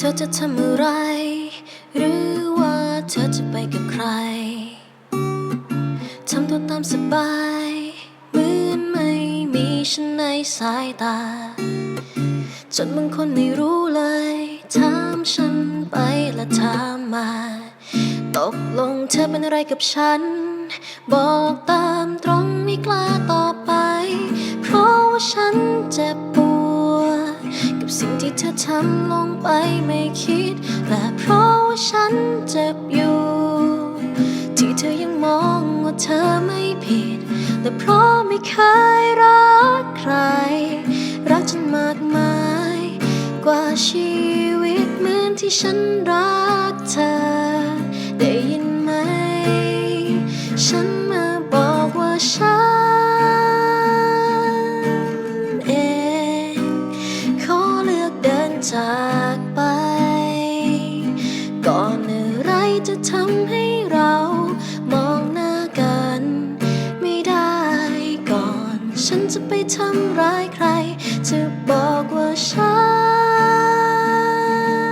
เธอจะทำอะไร หรือว่าเธอจะไปกับใคร ทำตัวตามสบายเหมือนไม่มีฉันในสายตา จนบางคนไม่รู้เลย ถามฉันไปและถามมา ตกลงเธอเป็นอะไรกับฉัน บอกตามตรงไม่กล้าต่อบไป เพราะว่าฉันเจ็บปวด กับสิ่งที่เธอทำลงไปไม่คิด และเพราะว่าฉันเจ็บอยู่ ที่เธอยังมองว่าเธอไม่ผิด และเพราะไม่เคยรักใคร รักจนมากมาย กว่าชีวิตเหมือนที่ฉันรักเธอ ได้ยินไหม ฉันมาบอกว่าฉัน จากไป ก่อนอะไรจะทำให้เรามองหน้ากัน ไม่ได้ก่อน ฉันจะไปทำร้ายใคร จะบอกว่าฉั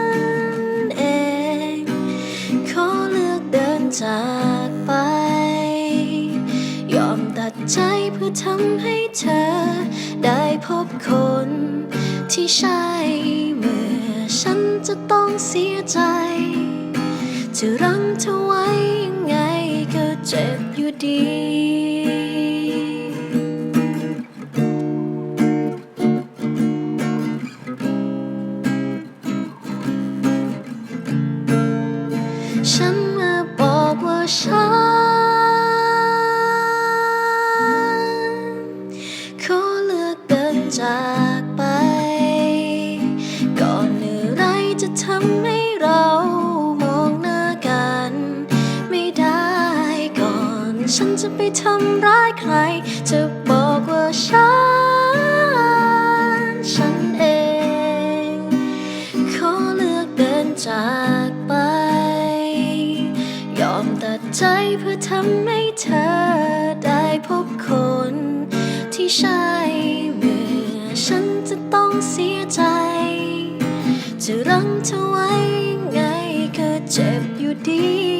นเอง ขอเลือกเดินจากไป ยอมตัดใจเพื่อทำให้เธอได้พบคนที่ใช่ จะต้องเสียใจ จะรั้งเธอไว้ยังไงก็เจ็บอยู่ดีฉันมาบอกว่าฉันำให้เรามองหน้ากัน ไม่ได้ก่อน ฉันจะไปทำร้ายใคร จะบอกว่าฉัน ฉันเอง ขอเลือกเดินจากไป ยอมตัดใจเพื่อทำให้เธอได้พบคนที่ใช่ จะรังเธอไว้ไงก็เจ็บอยู่ดี